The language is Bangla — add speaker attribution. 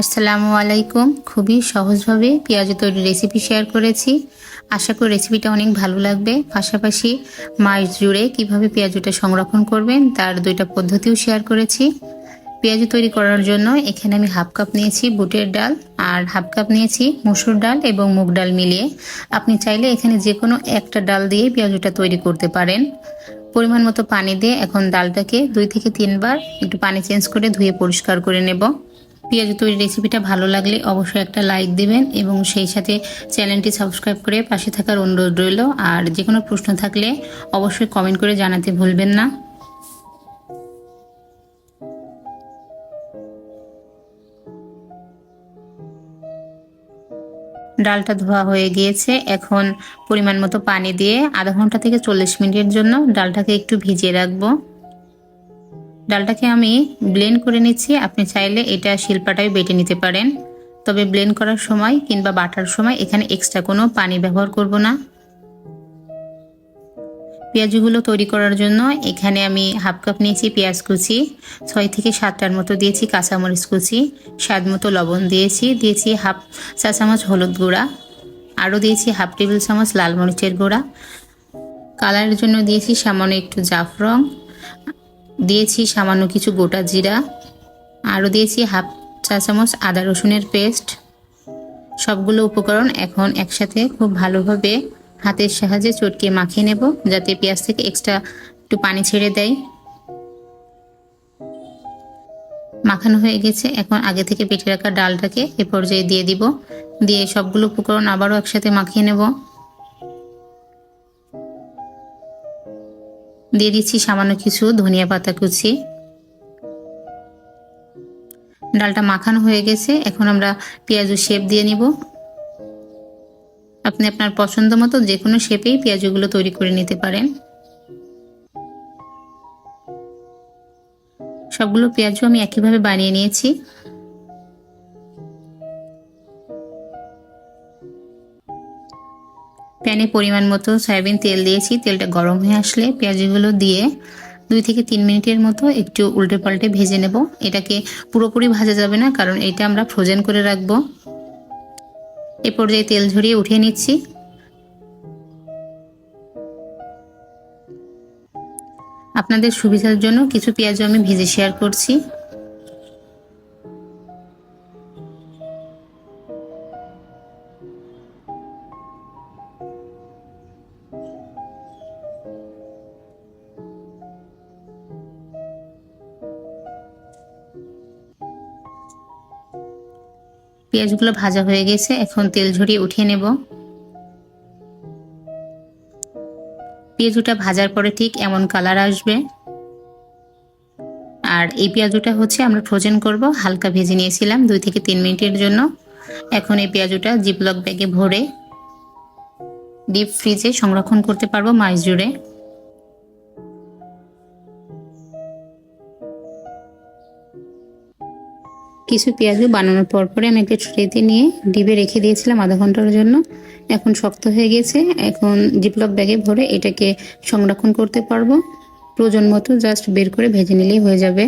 Speaker 1: আসসালামু আলাইকুম। খুবই সহজভাবে পেঁয়াজ তৈরি রেসিপি শেয়ার করেছি। আশা করি রেসিপিটা অনেক ভালো লাগবে। পাশাপাশি মাস জুড়ে কীভাবে পেঁয়াজুটা সংরক্ষণ করবেন, তার দুইটা পদ্ধতিও শেয়ার করেছি। পেঁয়াজ তৈরি করার জন্য এখানে আমি হাফ কাপ নিয়েছি বুটের ডাল আর হাফ কাপ নিয়েছি মসুর ডাল এবং মুগ ডাল মিলিয়ে। আপনি চাইলে এখানে যে কোনো একটা ডাল দিয়ে পেঁয়াজুটা তৈরি করতে পারেন। পরিমাণ মতো পানি দিয়ে এখন ডালটাকে দুই থেকে তিনবার একটু পানি চেঞ্জ করে ধুয়ে পরিষ্কার করে নেব। পেঁয়াজ তৈরি রেসিপিটা ভালো লাগলে অবশ্যই একটা লাইক দেবেন এবং সেই সাথে চ্যানেলটি সাবস্ক্রাইব করে পাশে থাকার অনুরোধ রইল। আর যে কোনো প্রশ্ন থাকলে অবশ্যই কমেন্ট করে জানাতে ভুলবেন না। ডালটা ধোয়া হয়ে গিয়েছে। এখন পরিমাণ মতো পানি দিয়ে আধা ঘণ্টা থেকে চল্লিশ মিনিটের জন্য ডালটাকে একটু ভিজিয়ে রাখব। ডালটাকে আমি ব্লেন্ড করে নিচ্ছি। আপনি চাইলে এটা শিল্পাটাই বেটে নিতে পারেন। তবে ব্লেন্ড করার সময় কিংবা বাটার সময় এখানে এক্সট্রা কোনো পানি ব্যবহার করব না। পেঁয়াজগুলো তৈরি করার জন্য এখানে আমি হাফ কাপ নিয়েছি পেঁয়াজ কুচি, ছয় থেকে সাতটার মতো দিয়েছি কাঁচামরিচ কুচি, স্বাদ মতো লবণ দিয়েছি দিয়েছি হাফ চা চামচ হলুদ গুঁড়া, আরও দিয়েছি হাফ টেবিল চামচ লাল মরিচের গুঁড়া। কালারের জন্য দিয়েছি সামান্য একটু জাফরং দিয়েছি সামান্য কিছু গোটা জিরা, আরও দিয়েছি হাফ চা চামচ আদা রসুনের পেস্ট। সবগুলো উপকরণ এখন একসাথে খুব ভালোভাবে হাতের সাহায্যে চটকে মাখিয়ে নেব, যাতে পেঁয়াজ থেকে এক্সট্রা একটু পানি ছেড়ে দেয়। মাখানো হয়ে গেছে, এখন আগে থেকে পেটে রাখা ডালটাকে এ পর্যায়ে দিয়ে দিব। দিয়ে সবগুলো উপকরণ আবারও একসাথে মাখিয়ে নেব। দিয়ে দিচ্ছি সামান্য কিছু ধনিয়া পাতা কুচি। ডালটা মাখানো হয়ে গেছে, এখন আমরা পেঁয়াজু শেপ দিয়ে নিব। আপনি আপনার পছন্দ মতো যে কোনো শেপেই পেঁয়াজগুলো তৈরি করে নিতে পারেন। সবগুলো পেঁয়াজও আমি একইভাবে বানিয়ে নিয়েছি। প্যানে পরিমাণ মতো সয়াবিন তেল দিয়েছি। তেলটা গরম হয়ে আসলে পেঁয়াজগুলো দিয়ে দুই থেকে তিন মিনিটের মতো একটু উল্টে পাল্টে ভেজে নেব। এটাকে পুরোপুরি ভাজা যাবে না, কারণ এটা আমরা ফ্রোজেন করে রাখব। এ পর্যায়ে তেল ঝরিয়ে উঠিয়ে নিচ্ছি। আপনাদের সুবিধার জন্য কিছু পেঁয়াজও আমি ভেজে শেয়ার করছি। পেঁয়াজগুলো ভাজা হয়ে গেছে, এখন তেল ঝরিয়ে উঠিয়ে নেব। পেঁয়াজুটা ভাজার পরে ঠিক এমন কালার আসবে। আর এই পেঁয়াজুটা হচ্ছে আমরা ফ্রোজেন করব, হালকা ভেজে নিয়েছিলাম দুই থেকে তিন মিনিটের জন্য। এখন এই পেঁয়াজুটা জিপলক ব্যাগে ভরে ডিপ ফ্রিজে সংরক্ষণ করতে পারব মাস জুড়ে। কিছু পেঁয়াজু বানানোর পর পরে আমি একটা ট্রেতে নিয়ে ডিবে রেখে দিয়েছিলাম আধা ঘণ্টার জন্য। এখন শক্ত হয়ে গেছে। এখন জিপলক ব্যাগে ভরে এটাকে সংরক্ষণ করতে পারব। প্রয়োজন মতো জাস্ট বের করে ভেজে নিলেই হয়ে যাবে।